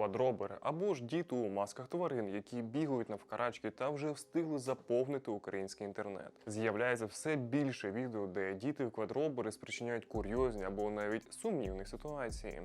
квадробери або ж діти у масках тварин, які бігають навкарачки та вже встигли заповнити український інтернет. З'являється все більше відео, де діти квадробери спричиняють курйозні або навіть сумнівні ситуації.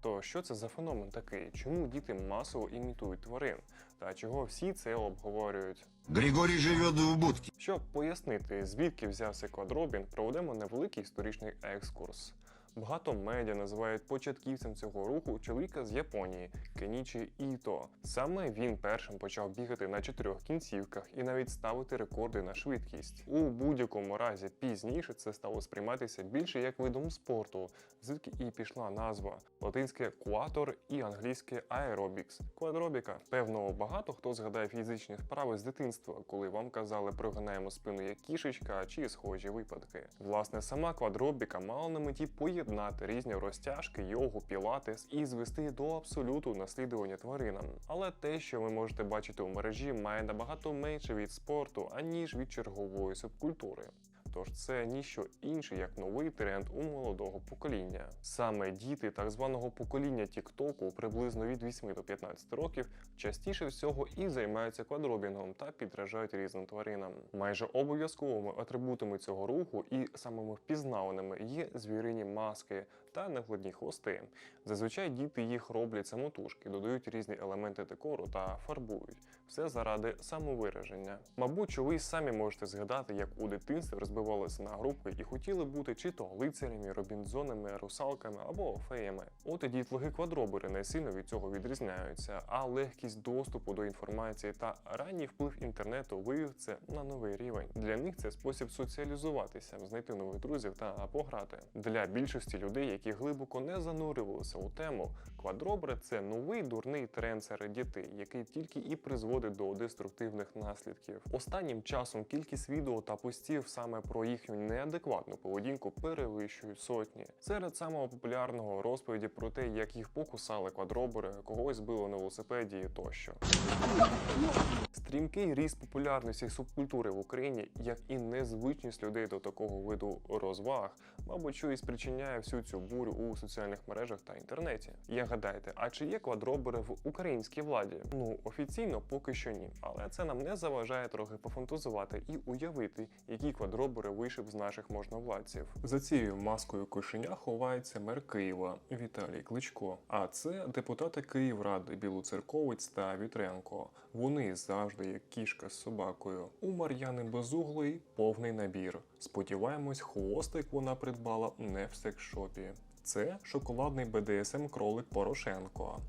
То що це за феномен такий? Чому діти масово імітують тварин? Та чого всі це обговорюють? Григорий живет в будке. Щоб пояснити, звідки взявся квадробін, проведемо невеликий історичний екскурс. Багато медіа називають початківцем цього руху чоловіка з Японії Кенічі Іто. Саме він першим почав бігати на чотирьох кінцівках і навіть ставити рекорди на швидкість. У будь-якому разі пізніше це стало сприйматися більше як видом спорту, звідки і пішла назва латинське кватор і англійське аеробікс. Квадробіка. Певно, багато хто згадає фізичні вправи з дитинства, коли вам казали прогинаємо спину як кішечка чи схожі випадки. Власне, сама квадробіка мала на меті поєднати різні розтяжки, йогу, пілатес і звести до абсолюту наслідування тваринам. Але те, що ви можете бачити у мережі, має набагато менше від спорту, аніж від чергової субкультури. Тож це ніщо інше, як новий тренд у молодого покоління. Саме діти так званого покоління Тіктоку приблизно від 8 до 15 років частіше всього і займаються квадробінгом та підражають різним тваринам. Майже обов'язковими атрибутами цього руху і самими впізнаваними є звірині маски та накладні хвости. Зазвичай діти їх роблять самотужки, додають різні елементи декору та фарбують. Все заради самовираження. Мабуть, що ви самі можете згадати, як у дитинстві розбивалися на групи і хотіли бути чи то лицарями, робінзонами, русалками або феями. От і дітлахи квадробери не сильно від цього відрізняються, а легкість доступу до інформації та ранній вплив інтернету вивів це на новий рівень. Для них це спосіб соціалізуватися, знайти нових друзів та пограти. Для більшості людей, які глибоко не занурювалися у тему, квадробери це новий дурний тренд серед дітей, який тільки і призводить до деструктивних наслідків. Останнім часом кількість відео та постів саме про їхню неадекватну поведінку перевищують сотні. Серед самого популярного розповіді про те, як їх покусали квадробери, когось збило на велосипеді тощо. Стрімкий ріст популярності субкультури в Україні, як і незвичність людей до такого виду розваг, мабуть, що і спричиняє всю цю бурю у соціальних мережах та інтернеті. Як гадаєте, а чи є квадробери в українській владі? Ну офіційно поки що ні, але це нам не заважає трохи пофантазувати і уявити, які квадробери б з наших можновладців. За цією маскою кошеня ховається мер Києва Віталій Кличко. А це депутати Київради Білоцерковець та Вітренко. Вони завжди як кішка з собакою. У Мар'яни Безуглої повний набір. Сподіваємось, хвостик вона придбала не в секшопі. Це шоколадний БДСМ кролик Порошенко.